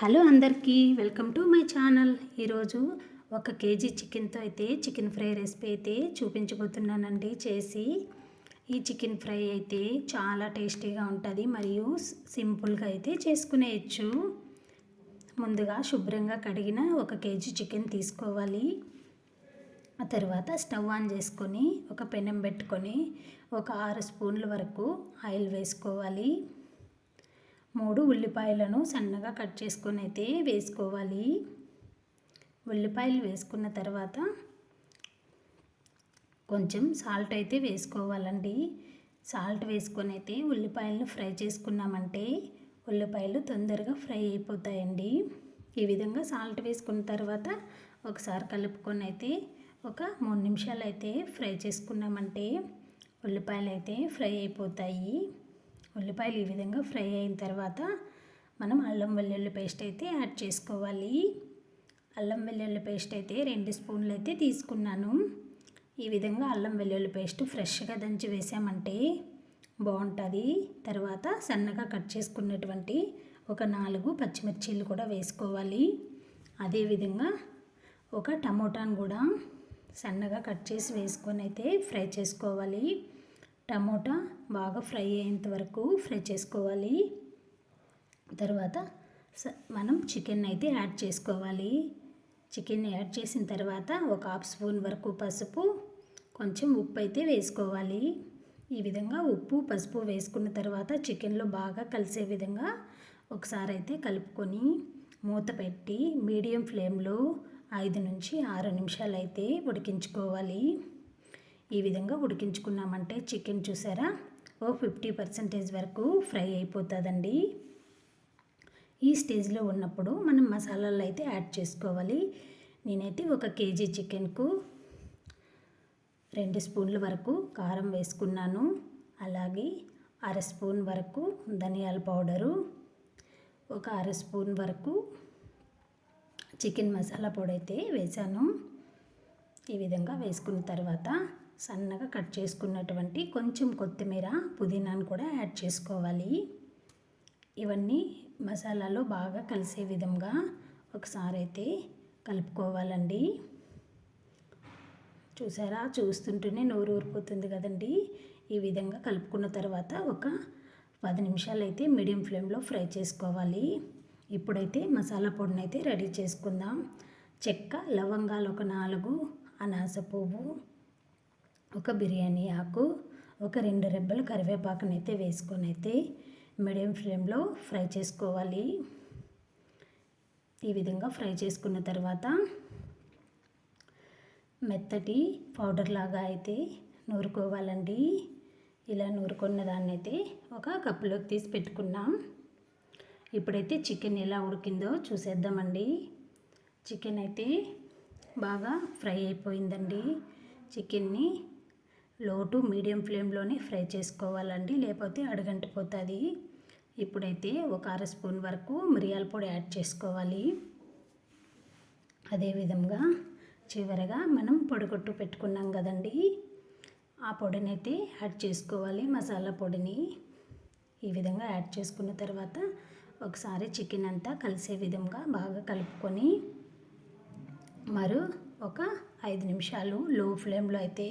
Hello అందరికీ welcome to my channel. ఈరోజు ఒక కేజీ చికెన్తో అయితే చికెన్ ఫ్రై రెసిపీ అయితే చూపించబోతున్నానండి చేసి. ఈ చికెన్ ఫ్రై అయితే చాలా టేస్టీగా ఉంటుంది మరియు సింపుల్గా అయితే చేసుకునేయచ్చు. ముందుగా శుభ్రంగా కడిగిన ఒక కేజీ చికెన్ తీసుకోవాలి. ఆ తర్వాత స్టవ్ ఆన్ చేసుకొని ఒక పెనం పెట్టుకొని ఒక ఆరు స్పూన్ల వరకు ఆయిల్ వేసుకోవాలి. మూడు ఉల్లిపాయలను సన్నగా కట్ చేసుకొని అయితే వేసుకోవాలి. ఉల్లిపాయలు వేసుకున్న తర్వాత కొంచెం సాల్ట్ అయితే వేసుకోవాలండి. సాల్ట్ వేసుకొని అయితే ఉల్లిపాయలను ఫ్రై చేసుకున్నామంటే ఉల్లిపాయలు తొందరగా ఫ్రై అయిపోతాయండి. ఈ విధంగా సాల్ట్ వేసుకున్న తర్వాత ఒకసారి కలుపుకొని అయితే ఒక మూడు నిమిషాలు అయితే ఫ్రై చేసుకున్నామంటే ఉల్లిపాయలు అయితే ఫ్రై అయిపోతాయి. ఉల్లిపాయలు ఈ విధంగా ఫ్రై అయిన తర్వాత మనం అల్లం వెల్లుల్లి పేస్ట్ అయితే యాడ్ చేసుకోవాలి. అల్లం వెల్లుల్లి పేస్ట్ అయితే రెండు స్పూన్లు అయితే తీసుకున్నాను. ఈ విధంగా అల్లం వెల్లుల్లి పేస్ట్ ఫ్రెష్గా దంచి వేసామంటే బాగుంటుంది. తర్వాత సన్నగా కట్ చేసుకున్నటువంటి ఒక నాలుగు పచ్చిమిర్చీలు కూడా వేసుకోవాలి. అదేవిధంగా ఒక టమోటాను కూడా సన్నగా కట్ చేసి వేసుకొని అయితే ఫ్రై చేసుకోవాలి. టమోటా బాగా ఫ్రై అయ్యేంత వరకు ఫ్రై చేసుకోవాలి. తర్వాత మనం చికెన్ అయితే యాడ్ చేసుకోవాలి. చికెన్ యాడ్ చేసిన తర్వాత ఒక హాఫ్ స్పూన్ వరకు పసుపు కొంచెం ఉప్పు అయితే వేసుకోవాలి. ఈ విధంగా ఉప్పు పసుపు వేసుకున్న తర్వాత చికెన్లో బాగా కలిసే విధంగా ఒకసారి అయితే కలుపుకొని మూత పెట్టి మీడియం ఫ్లేమ్లో ఐదు నుంచి ఆరు నిమిషాలు అయితే ఉడికించుకోవాలి. ఈ విధంగా ఉడికించుకున్నామంటే చికెన్ చూసారా? ఓ ఫిఫ్టీ పర్సెంటేజ్ వరకు ఫ్రై అయిపోతుందండి. ఈ స్టేజ్లో ఉన్నప్పుడు మనం మసాలాలు అయితే యాడ్ చేసుకోవాలి. నేనైతే ఒక కేజీ చికెన్కు రెండు స్పూన్ల వరకు కారం వేసుకున్నాను. అలాగే అర స్పూన్ వరకు ధనియాల పౌడరు ఒక అర స్పూన్ వరకు చికెన్ మసాలా పొడి అయితే వేసాను. ఈ విధంగా వేసుకున్న తర్వాత సన్నగా కట్ చేసుకున్నటువంటి కొంచెం కొత్తిమీర పుదీనాను కూడా యాడ్ చేసుకోవాలి. ఇవన్నీ మసాలాలో బాగా కలిసే విధంగా ఒకసారి అయితే కలుపుకోవాలండి. చూసారా? చూస్తుంటేనే నోరు ఊరిపోతుంది కదండి. ఈ విధంగా కలుపుకున్న తర్వాత ఒక పది నిమిషాలు అయితే మీడియం ఫ్లేమ్లో ఫ్రై చేసుకోవాలి. ఇప్పుడైతే మసాలా పొడిని అయితే రెడీ చేసుకుందాం. చెక్క లవంగాలు ఒక నాలుగు అనాస పువ్వు ఒక బిర్యానీ ఆకు ఒక రెండు రెబ్బలు కరివేపాకుని అయితే వేసుకొని అయితే మీడియం ఫ్లేమ్లో ఫ్రై చేసుకోవాలి. ఈ విధంగా ఫ్రై చేసుకున్న తర్వాత మెత్తటి పౌడర్ లాగా అయితే నూరుకోవాలండి. ఇలా నూరుకున్న దాన్ని అయితే ఒక కప్పులోకి తీసి పెట్టుకున్నాం. ఇప్పుడైతే చికెన్ ఎలా ఉడికిందో చూసేద్దామండి. చికెన్ అయితే బాగా ఫ్రై అయిపోయిందండి. చికెన్ని లో టు మీడియం ఫ్లేమ్లోనే ఫ్రై చేసుకోవాలండి లేకపోతే అడగంటిపోతుంది ఇప్పుడైతే ఒక అర స్పూన్ వరకు మిరియాల పొడి యాడ్ చేసుకోవాలి. అదేవిధంగా చివరగా మనం పొడిగొట్టు పెట్టుకున్నాం కదండి ఆ పొడిని అయితే యాడ్ చేసుకోవాలి మసాలా పొడిని. ఈ విధంగా యాడ్ చేసుకున్న తర్వాత ఒకసారి చికెన్ అంతా కలిసే విధంగా బాగా కలుపుకొని మరో ఒక ఐదు నిమిషాలు లో ఫ్లేమ్లో అయితే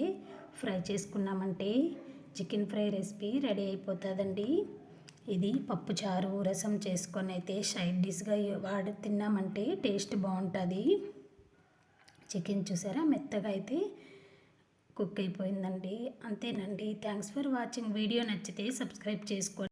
ఫ్రై చేసుకున్నామంటే చికెన్ ఫ్రై రెసిపీ రెడీ అయిపోతుందండి. ఇది పప్పుచారు రసం చేసుకొని అయితే సైడ్ డిష్గా వాడి తిన్నామంటే టేస్ట్ బాగుంటుంది. చికెన్ చూసారా? మెత్తగా అయితే కుక్ అయిపోయిందండి. అంతేనండి. Thanks for watching. వీడియో నచ్చితే సబ్స్క్రైబ్ చేసుకోండి.